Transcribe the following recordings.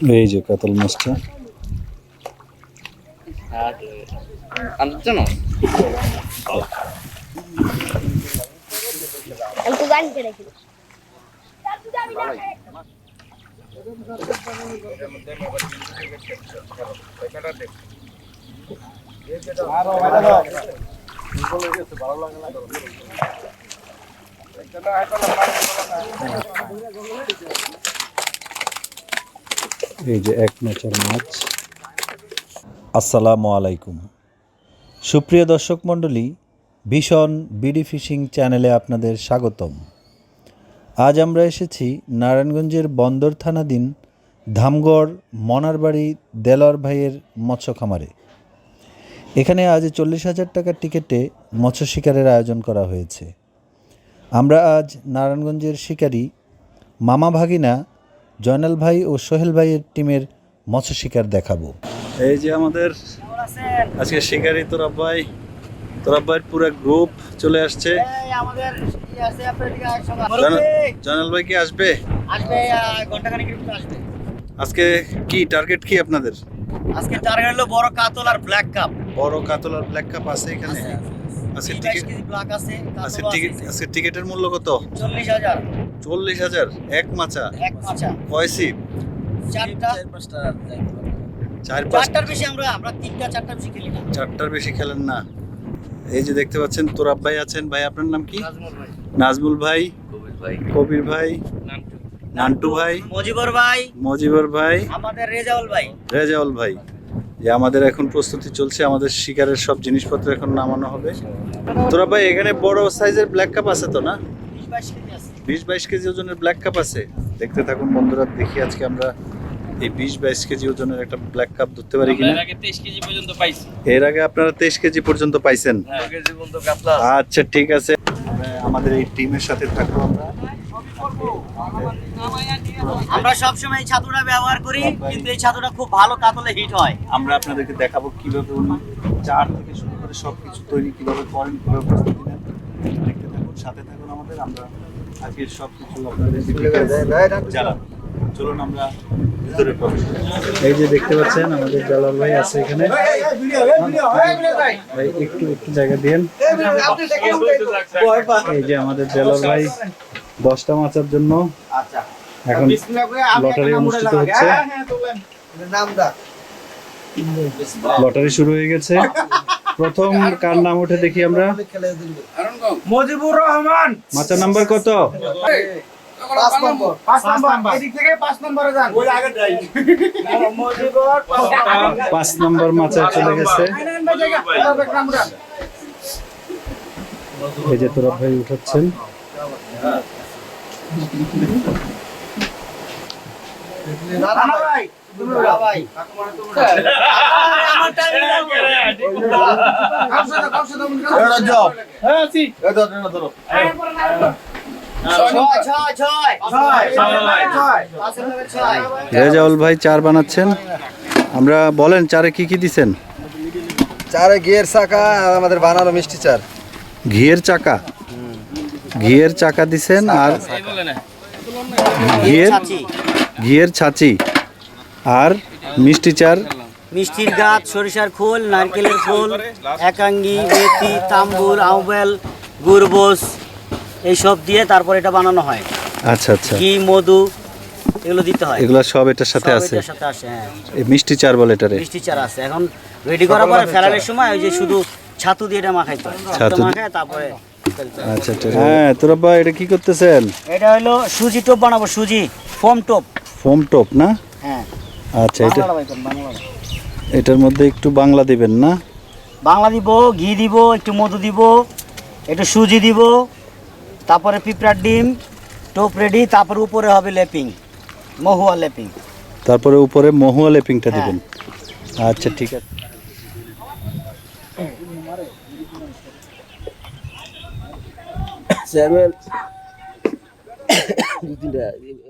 এই যে কাতল মাছটা। আনছো না আমি তো গান করে রাখি এই যে এক মাচার মাছ। আসসালামু আলাইকুম। সুপ্রিয় দর্শক মণ্ডলী, ভীষণ বিডি ফিশিং চ্যানেলে আপনাদের স্বাগতম। আজ আমরা এসেছি নারায়ণগঞ্জের বন্দর থানাধীন ধামগড় মনারবাড়ি দেলোয়ার ভাইয়ের মৎস্য খামারে এখানে আজ চল্লিশ হাজার টাকার টিকিটে মৎস্য শিকারের আয়োজন করা হয়েছে। আমরা আজ নারায়ণগঞ্জের শিকারী মামা ভাগিনা জয়নাল ভাই ও সোহেল ভাইয়ের টিমের মৎস্য শিকার দেখাবো। এই যে আমাদের আজকে শিকারী তোরাব ভাই তোরাব ভাইয়ের পুরো গ্রুপ চলে আসছে। আছে জয়নাল- ভাই কি আসবে? আজকে কি টার্গেট কি আপনাদের? আজকে টার্গেট হলো বড় কাতল আর ব্ল্যাক কাপ বড় কাতল আর ব্ল্যাক কাপ আছে এখানে? আজকে টিকিট আছে টিকিট আজকে টিকিটের মূল্য কত? চল্লিশ হাজার। চল্লিশ হাজার এক মাচা এক মাছা কয় সিপ? চারটা। চার চারটার বেশি আমরা আমরা তিনটা চারটা বেশি খেলি না। চারটার বেশি খেলেন না। এই যে দেখতে পাচ্ছেন তোরাব ভাই আছেন। ভাই আপনার নাম কি? নাজমুল ভাই। নাজমুল ভাই। কবির ভাই। নান্টু। ভাই। মজিবর ভাই। মজিবর ভাই। আমাদের রেজাউল ভাই। রেজাউল ভাই। যে আমাদের এখন প্রস্তুতি চলছে আমাদের শিকারের সব জিনিসপত্র এখন নামানো হবে। তোরা ভাই এখানে বড় সাইজের ব্ল্যাক কাপ আছে তো না? বিশ বাইশ কেজি ওজনের ব্ল্যাক কাপ আছে। দেখতে থাকুন বন্ধুরা দেখি আজকে আমরা এই বিশ বাইশ কেজি ওজনের একটা ব্ল্যাক কাপ ধরতে পারি কিনা এর আগে তেইশ কেজি পর্যন্ত পাইছি। এর আগে আপনারা তেইশ কেজি পর্যন্ত পাইছেন? কেজি আচ্ছা ঠিক আছে। আমরা আমাদের এই টিমের সাথে থাকব আমরা। আমরা সবসময় ছাতুটা ব্যবহার করি কিন্তু এই ছাতুটা খুব ভালো কাতলে হিট হয়। আমরা আপনাদেরকে দেখাবো কীভাবে উনি চার থেকে শুরু করে সব কিছু তৈরি কীভাবে করেন কীভাবে প্রস্তুতি নেন। দেখতে থাকুন সাথে থাকুন আমাদের। আমরা আজকে সব কিছু আপনাদের জানাব চলুন আমরা ভিতরে প্রবেশ এই যে দেখতে পাচ্ছেন আমাদের জালাল ভাই আছে এখানে। ভাই একটু একটু জায়গা দিন। এই যে আমাদের জালাল ভাই দশটা মাচার জন্য এখন লটারি অনুষ্ঠিত হচ্ছে। লটারি শুরু হয়ে গেছে। প্রথম কার নাম উঠে দেখি আমরা? মজিবুর রহমান। মাচার নাম্বার কত? পাঁচ নম্বর পাঁচ নম্বর এদিক থেকে পাঁচ নম্বরে যান। ওই আগে যাই মজিবুর পাঁচ নম্বর মাচায় চলে গেছে। এই যে তোরা ভাই উঠাচ্ছেন। রেজাউল ভাই চার বানাচ্ছেন। আমরা বলেন চারে কি কি দিছেন? চারে ঘিয়ের চাকা আর আমাদের বানানো মিষ্টি চার। ঘিয়ের চাকা? ঘিয়ের চাকা দিছেন আর ঘিয়ের ঘিয়ের ছাঁচি আর মিষ্টি চার। মিষ্টির গাছ সরিষার খোল নারকেলের খোল একাঙ্গি মেথি তাম্বুর আউবেল গুরবোস এইসব দিয়ে তারপর এটা বানানো হয়। আচ্ছা আচ্ছা। ঘি মধু এগুলো দিতে হয়। এগুলো সব এটার সাথে আছে? এটার সাথে আসে হ্যাঁ। এই মিষ্টি চার বলে এটারে? মিষ্টি চারা আছে। এখন রেডি করার পরে ফেলানোর সময় ওই যে শুধু ছাতু দিয়ে এটা মাখাইতে হয়। ছাতু মাখায় তারপরে ফেলতে আচ্ছা হ্যাঁ তোরা এটা কি করতেছেন? এটা হলো সুজি টোপ বানাবো সুজি ফোম টোপ। ফোম টপ না? হ্যাঁ। আচ্ছা এটা। এটার মধ্যে একটু বাংলা দিবেন না? বাংলা দিব ঘি দিব একটু মধু দিব একটু সুজি দিব তারপরে পিঁপড়ার ডিম টোপ রেডি তারপর উপরে হবে লেপিং মহুয়া লেপিং। তারপরে উপরে মহুয়া লেপিংটা হ্যাঁ। দিবেন। আচ্ছা ঠিক আছে। চেয়ারম্যান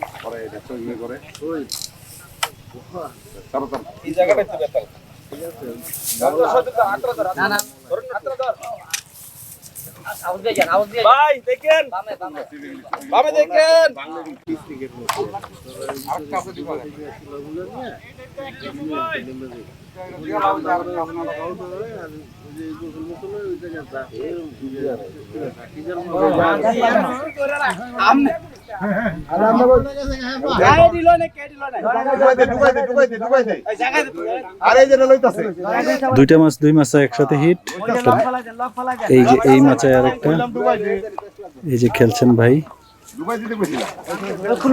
ভাই দেখেন বামে দেখেন গায়ে দিল না কে দিল না আরে এই যে লইতাছে দুইটা মাছ, দুই মাছ একসাথে হিট এই যে, এই মাছে আর একটা এই যে খেলছেন ভাই। কোন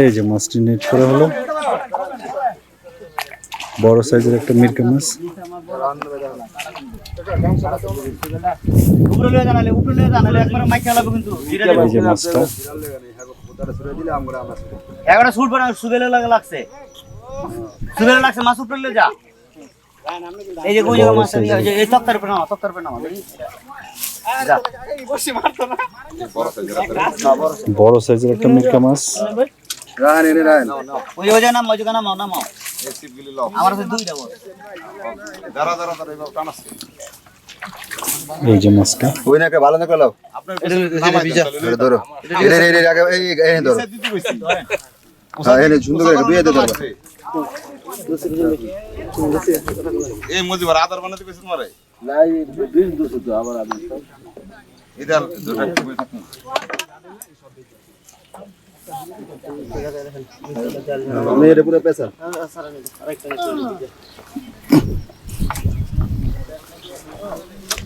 এই যে মাছটি নেট করা হলো। বড় সাইজের একটা মিরকা মাছ। উপরে লয়ে জানালে উপরে লয়ে জানালে একবার মাইক চালাবো কিন্তু ধীরে ধীরে এই যে মাছটা এগারো সুট পরে সুবেলে লাগে লাগছে সুবেলে লাগছে মাছ উপরে যা এই যে কোন জায়গা মাছ এই তক্তার উপরে নামা তক্তার উপরে নামা বড় সাইজের একটা মিরকা মাছ। রান এনে রান ওই ওই জায়গা ওই জায়গা নামাও নামাও আমার দুই দেবো দাঁড়া দাঁড়া দাঁড়া এবার টান আছে। এই যে মাছটা। ওই নাকে ভালো নাকে লাও। এটা ধরো। এরে এরে এরে আগে এই এই ধরো। হ্যাঁ। এনে সুন্দর করে দুই হাতে ধরো। এই মজিবার আদার বানাতে কইছেন মারে? ইদার দুটা কই থাকুন আমি এটা পুরো পেছাল ও সেই কাছে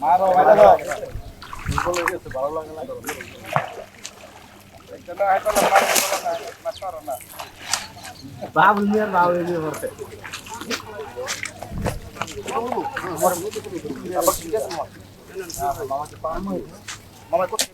Maro, maro. బರ್ತೇ Mama, mama, mama, mama,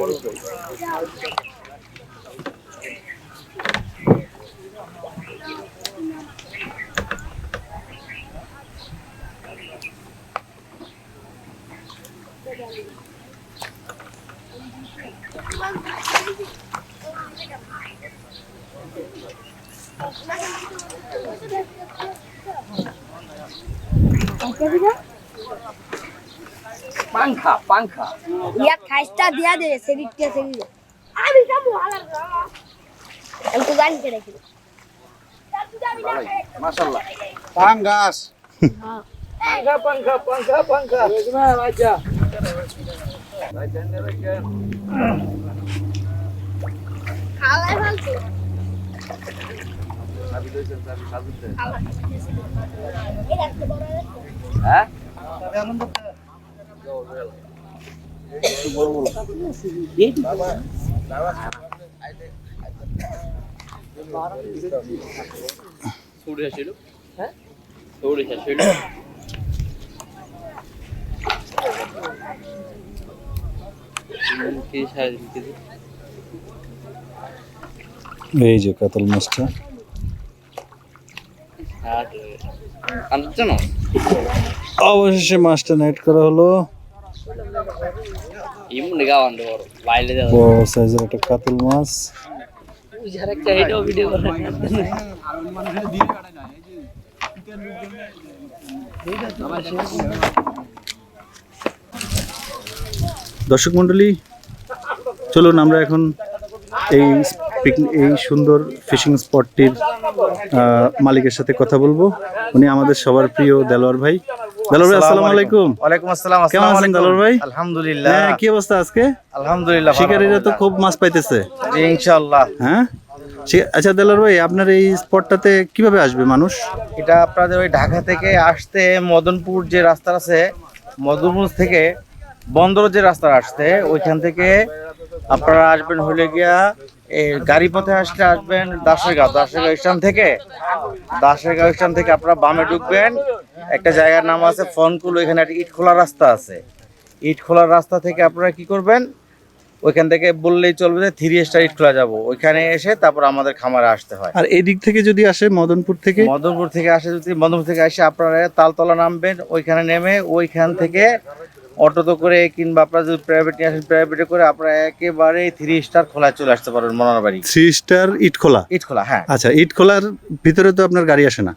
তো ভালো পাংখা পাংখা। ইয়া খাইস্তা দিয়া দে সেদিকটা সেদিকে আমি যাব হালার আমি তো জানি কেন কি মাশাআল্লাহ পাঙ্গাস। পাংখা পাংখা পাংখা পাংখা। আচ্ছা খালাই ফালতু হ্যাঁ এই যে কাতল মাছটা। অবশেষে মাছটা নেট করা হলো। বড় সাইজের একটা কাতল মাছ। দর্শক মন্ডলী চলুন আমরা এখন এই পিকনিক এই সুন্দর ফিশিং স্পটটির মালিকের সাথে কথা বলব। উনি আমাদের সবার প্রিয় দেলোয়ার ভাই। ভাই আসসালামু আলাইকুম। ওয়ালাইকুম আসসালাম। কেমন আছেন আসসালামু ভাই? আলহামদুলিল্লাহ। হ্যাঁ কি অবস্থা আজকে? আলহামদুলিল্লাহ শিকারীরা তো খুব মাছ পাইতেছে। জি ইনশাআল্লাহ। হ্যাঁ? আচ্ছা ভাই আপনার এই স্পটটাতে কীভাবে আসবে মানুষ? এটা আপনাদের ওই ঢাকা থেকে আসতে মদনপুর যে রাস্তা আছে মদনপুর থেকে বন্দর যে রাস্তা আসতে ওইখান থেকে আপনারা আসবেন হলে গিয়া গাড়ি পথে আসলে আসবেন দাসেরগাঁও। দাসেরগাঁও স্টেশন থেকে দাসেরগাঁও স্টেশন থেকে আপনারা বামে ঢুকবেন। একটা জায়গার নাম আছে ফনকুল ওইখানে একটা ইট খোলা রাস্তা আছে। ইট খোলার রাস্তা থেকে আপনারা কি করবেন? ওইখান থেকে বললেই চলবে যে থ্রি স্টার ইট খোলা যাব। ওইখানে এসে তারপর আমাদের খামারে আসতে হয়। আর এই দিক থেকে যদি আসে মদনপুর থেকে? মদনপুর থেকে আসে যদি মদনপুর থেকে আসে আপনারা তালতলা নামবেন ওইখানে নেমে ওইখান থেকে অটোতে করে কিংবা আপনারা যদি প্রাইভেট নিয়ে আসেন প্রাইভেটে করে আপনারা একেবারে থ্রি স্টার খোলায় চলে আসতে পারবেন মনার বাড়ি। থ্রি স্টার ইট খোলা ইট খোলা হ্যাঁ। আচ্ছা ইট খোলার ভিতরে তো আপনার গাড়ি আসে না,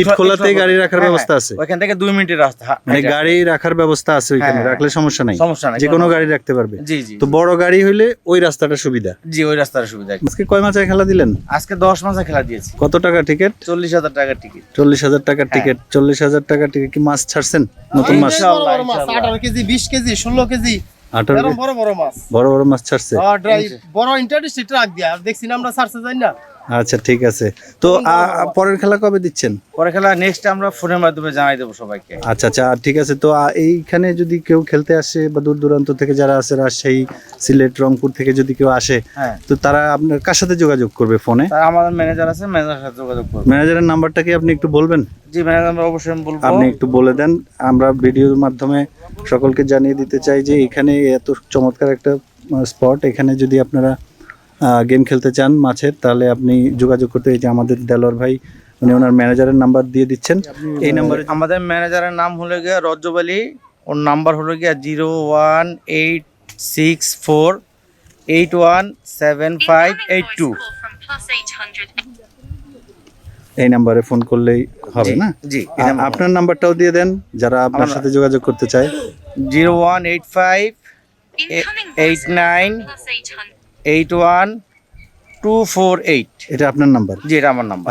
ইট খোলাতেই গাড়ি রাখার ব্যবস্থা। আছে? ওইখান থেকে দুই মিনিটের রাস্তা মানে গাড়ি রাখার ব্যবস্থা আছে ওইখানে রাখলে সমস্যা নাই। সমস্যা নাই যে কোনো গাড়ি রাখতে পারবে। জি জি তো বড় গাড়ি হইলে ওই রাস্তাটা সুবিধা। জি ওই রাস্তার সুবিধা। আজকে কয় মাসে খেলা দিলেন? আজকে দশ মাসে খেলা দিয়েছি। কত টাকা টিকিট? চল্লিশ হাজার টাকার টিকিট। চল্লিশ হাজার টাকার হ্যাঁ। টিকিট চল্লিশ হাজার টাকার টিকিট কি মাছ ছাড়ছেন? নতুন মাছ। আঠারো কেজি বিশ কেজি ষোলো কেজি। বড় বড় মাছ। বড় বড় মাছ ছাড়ছে? বড় ইন্টারেস্ট ট্রাক দিয়া। আর দেখছি না আমরা যাই না। আচ্ছা ঠিক আছে। তো পরের খেলা কবে দিচ্ছেন? পরের খেলা নেক্সট আমরা ফোনের মাধ্যমে জানাই দেবো সবাইকে। আচ্ছা আচ্ছা ঠিক আছে তো এইখানে যদি কেউ খেলতে আসে বা দূর দূরান্ত থেকে যারা আছে রাজশাহী সিলেট রংপুর থেকে যদি কেউ আসে হ্যাঁ। তো তারা আপনার কার সাথে যোগাযোগ করবে ফোনে আমাদের ম্যানেজার আছে ম্যানেজারের সাথে যোগাযোগ করবে। ম্যানেজারের নাম্বারটা কি আপনি একটু বলবেন? জি ম্যানেজার অবশ্যই বলব। আপনি একটু বলে দেন। আমরা ভিডিওর মাধ্যমে সকলকে জানিয়ে দিতে চাই যে এখানে এত চমৎকার একটা স্পট এখানে যদি আপনারা গেম খেলতে চান মাছের তাহলে আপনি যোগাযোগ করতে এই যে আমাদের দেলোয়ার ভাই উনি ওনার ম্যানেজারের নাম্বার দিয়ে দিচ্ছেন। এই নাম্বারে আমাদের ম্যানেজারের নাম হলো গিয়া রজ্জব আলী ওর নাম্বার হলো গিয়া zero one eight six four eight one seven five eight two. এই নাম্বারে ফোন করলেই হবে না? জি আপনার নাম্বারটাও দিয়ে দেন যারা আপনার সাথে যোগাযোগ করতে চায়। Zero one eight five eight nine eight one two four eight. এটা আপনার নাম্বার? জি এটা আমার নাম্বার।